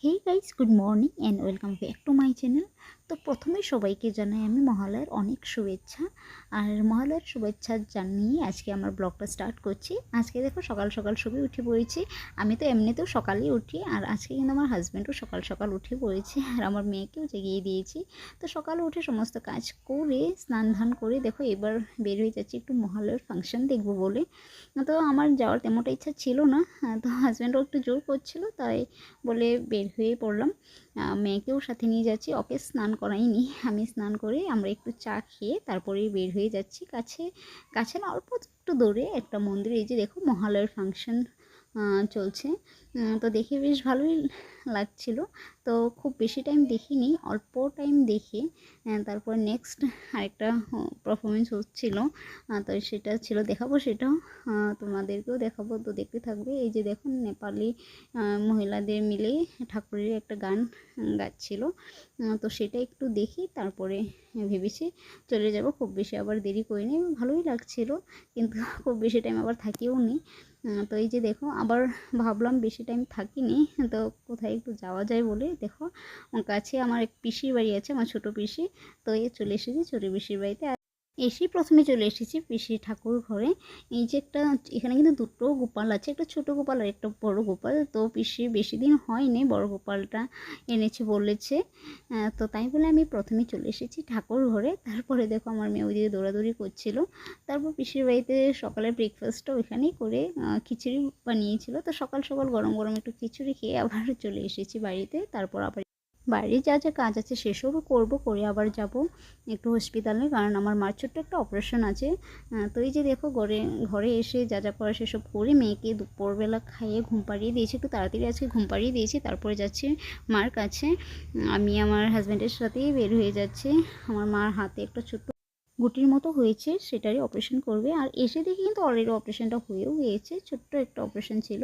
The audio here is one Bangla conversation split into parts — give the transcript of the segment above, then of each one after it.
Hey guys, good morning and welcome back to my channel. তো প্রথমেই সবাইকে জানাই আমি মহালয়ের অনেক শুভেচ্ছা আর মহালয়ের শুভেচ্ছা জানিয়ে আজকে আমার ব্লগটা স্টার্ট করছি আজকে দেখো সকাল সকাল সবই উঠে পড়েছি আমি তো এমনিতেও সকালেই উঠি আর আজকে কিন্তু আমার হাজব্যান্ডও সকাল সকাল উঠে পড়েছে আর আমার মেয়েকেও জেগিয়ে দিয়েছি তো সকালে উঠে সমস্ত কাজ করে স্নান ধান করে দেখো এবার বের হয়ে যাচ্ছি একটু মহালয়ের ফাংশন দেখবো বলে তো আমার যাওয়ার তেমনটা ইচ্ছা ছিল না তো হাজব্যান্ডও একটু জোর করছিল তাই বলে বের হয়ে পড়লাম মেয়েকেও সাথে নিয়ে যাচ্ছি ওকে স্নান করাইনি আমি স্নান করে আমরা একটু চা খেয়ে তারপরে বের হয়ে যাচ্ছি কাছে কাছে না অল্প একটু দৌড়ে একটা মন্দিরে এই যে দেখো মহালয়ের ফাংশন চলছে তো দেখে বেশ ভালোই লাগছিল তো খুব বেশি টাইম দেখিনি অল্প টাইম দেখে তারপর নেক্সট আরেকটা পারফরমেন্স হচ্ছিল তো সেটা ছিল দেখাবো সেটাও তোমাদেরকেও দেখাবো তো দেখতে থাকবে এই যে দেখুন নেপালি মহিলাদের মিলে ঠাকুরের একটা গান গাচ্ছিল তো সেটা একটু দেখি তারপরে ভেবেছি চলে যাব খুব বেশি আবার দেরি নি ভালোই লাগছিল কিন্তু খুব বেশি টাইম আবার থাকিও নি তো এই যে দেখো আবার ভাবলাম বেশি টাইম থাকিনি তো কোথায় একটু যাওয়া যায় বলে দেখো কাছে আমার এক পিসির বাড়ি আছে আমার ছোট পিসি তো এ চলে এসেছি ছোট পিসির বাড়িতে এসে প্রথমে চলে এসেছি পিসি ঠাকুর ঘরে এই যে একটা এখানে কিন্তু দুটো গোপাল আছে একটা ছোট গোপাল আর একটা বড় গোপাল তো পিসি বেশি দিন হয়নি বড় গোপালটা এনেছে বলেছে তো তাই বলে আমি প্রথমে চলে এসেছি ঠাকুর ঘরে তারপরে দেখো আমার মেয়ে ওইদিকে দৌড়াদৌড়ি করছিল তারপর পিসির বাড়িতে সকালে ব্রেকফাস্টটা ওইখানেই করে খিচুড়ি বানিয়েছিল তো সকাল সকাল গরম গরম একটু খিচুড়ি খেয়ে আবার চলে এসেছি বাড়িতে তারপর আবার বাড়ির যা যা কাজ আছে সেসবও করব করে আবার যাব একটু হসপিটালে কারণ আমার মার ছোট্ট একটা অপারেশন আছে তো এই যে দেখো ঘরে ঘরে এসে যা যা করা সেসব করে মেয়েকে দুপুরবেলা খাইয়ে ঘুম পাড়িয়ে দিয়েছি একটু তাড়াতাড়ি আজকে ঘুম পাড়িয়ে দিয়েছি তারপরে যাচ্ছি মার কাছে আমি আমার হাজব্যান্ডের সাথেই বের হয়ে যাচ্ছি আমার মার হাতে একটা ছোট্ট গুটির মতো হয়েছে সেটারই অপারেশন করবে আর এসে দেখি কিন্তু অলরেডি অপারেশনটা হয়েও গিয়েছে ছোট্ট একটা অপারেশন ছিল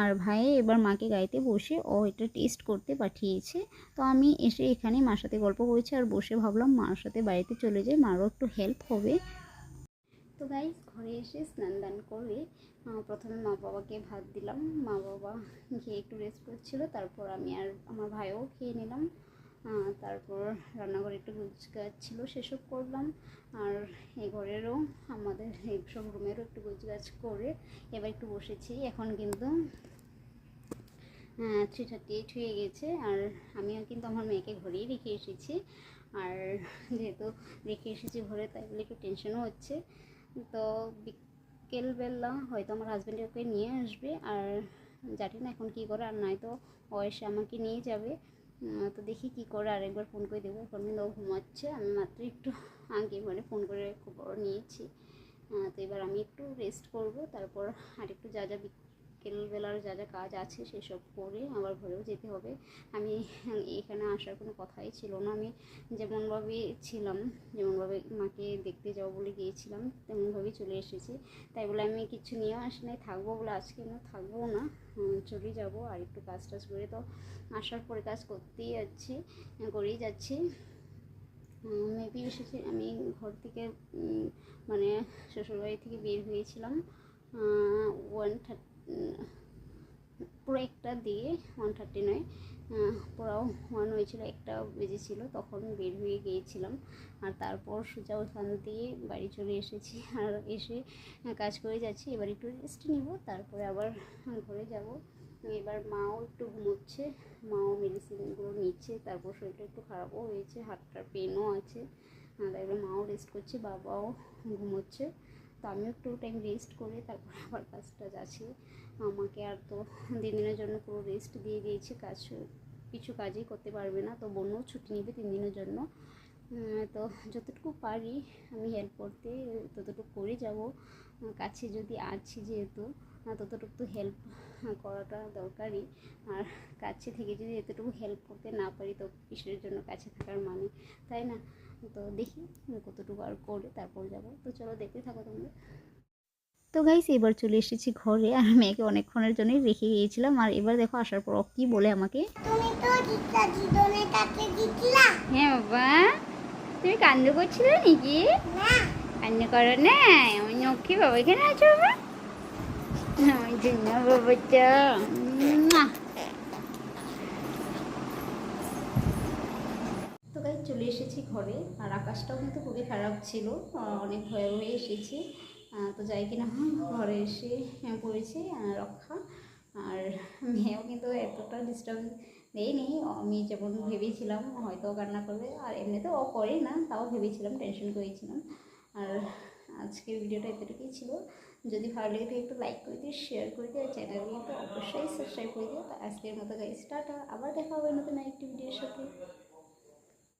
আর ভাই এবার মাকে গাইতে বসে ও এটা টেস্ট করতে পাঠিয়েছে তো আমি এসে এখানে মার সাথে গল্প করেছি আর বসে ভাবলাম মার সাথে বাড়িতে চলে যাই মারও একটু হেল্প হবে তো গাইজ ঘরে এসে স্নান দান করে প্রথমে মা বাবাকে ভাত দিলাম মা বাবা খেয়ে একটু রেস্ট করছিল তারপর আমি আর আমার ভাইও খেয়ে নিলাম তারপর রান্নাঘর একটু গাছ ছিল সেসব করলাম আর এ ঘরেরও আমাদের এইসব রুমেরও একটু গাছ করে এবার একটু বসেছি এখন কিন্তু থ্রি থার্টি এইট হয়ে গেছে আর আমিও কিন্তু আমার মেয়েকে ঘরেই রেখে এসেছি আর যেহেতু রেখে এসেছি ঘরে তাই বলে একটু টেনশনও হচ্ছে তো বিকেলবেলা হয়তো আমার হাজব্যান্ড ওকে নিয়ে আসবে আর জানি না এখন কি করে আর নয়তো বয়সে ও এসে আমাকে নিয়ে যাবে তো দেখি কি করে আরেকবার ফোন করে দেবো এখন ও ঘুমাচ্ছে আমি মাত্র একটু আগে মানে ফোন করে খবর নিয়েছি তো এবার আমি একটু রেস্ট করব তারপর আর একটু যা যা বিকেলবেলার যা যা কাজ আছে সেসব করে আমার ঘরেও যেতে হবে আমি এখানে আসার কোনো কথাই ছিল না আমি যেমনভাবে ছিলাম যেমনভাবে মাকে দেখতে যাবো বলে গিয়েছিলাম তেমনভাবেই চলে এসেছি তাই বলে আমি কিছু নিয়ে আসি নাই থাকবো বলে আজকে আমি থাকবো না চলে যাব আর একটু কাজ টাজ করে তো আসার পরে কাজ করতেই যাচ্ছি করেই যাচ্ছি মেপি এসেছি আমি ঘর থেকে মানে শ্বশুরবাড়ি থেকে বের হয়েছিলাম ওয়ান থার্টি পুরো একটা দিয়ে ওয়ান থার্টি নাইন পুরো ওয়ান হয়েছিল একটা বেজেছিল তখন বের হয়ে গিয়েছিলাম আর তারপর সোজা ওখান দিয়ে বাড়ি চলে এসেছি আর এসে কাজ করে যাচ্ছি এবার একটু রেস্ট নিব তারপরে আবার ঘরে যাব এবার মাও একটু ঘুমোচ্ছে মাও মেডিসিনগুলো নিচ্ছে তারপর শরীরটা একটু খারাপও হয়েছে হাতটার পেনও আছে আর এবার মাও রেস্ট করছে বাবাও ঘুমোচ্ছে তো আমিও একটু টাইম রেস্ট করে তারপর আবার কাজ টাজ আছে আমাকে আর তো তিন দিনের জন্য পুরো রেস্ট দিয়ে দিয়েছে কাজ কিছু কাজই করতে পারবে না তো বোনও ছুটি নেবে তিন দিনের জন্য তো যতটুকু পারি আমি হেল্প করতে ততটুকু করে যাব কাছে যদি আছি যেহেতু ততটুকু তো হেল্প করাটা দরকারই আর কাছে থেকে যদি এতটুকু হেল্প করতে না পারি তো ঈশ্বরের জন্য কাছে থাকার মানে তাই না তো দেখি কতটুকু আর করে তারপর যাব তো চলো দেখতে থাকো তোমরা তো গাইস এবার চলে এসেছি ঘরে আর মেয়েকে অনেকক্ষণের জন্যই রেখে গিয়েছিলাম আর এবার দেখো আসার পর কি বলে আমাকে তুমি তো হ্যাঁ বাবা তুমি কান্দ করছিলে নাকি কান্না করো না আমার বাবা এখানে আছো বাবা তো গাই চলে এসেছি ঘরে আর আকাশটাও কিন্তু খুবই খারাপ ছিল অনেক ভয়ে ভয়ে এসেছি তো যাই কিনা ঘরে এসে পড়েছি রক্ষা মেয়েও কিন্তু এতটা ডিস্টার্ব দেয়নি আমি যেমন ভেবেছিলাম হয়তো কান্না করবে আর এমনিতে ও করে না তাও ভেবেছিলাম টেনশন করেছিলাম আর আজকের ভিডিওটা এতটুকুই ছিল যদি ভালো লেগে থাকে একটু লাইক করে দিও শেয়ার করে দিও আর চ্যানেলগুলোকে অবশ্যই সাবস্ক্রাইব করে দিও আজকের মতো গাড়ি স্টার্ট আবার দেখা হবে নতুন একটি ভিডিওর সাথে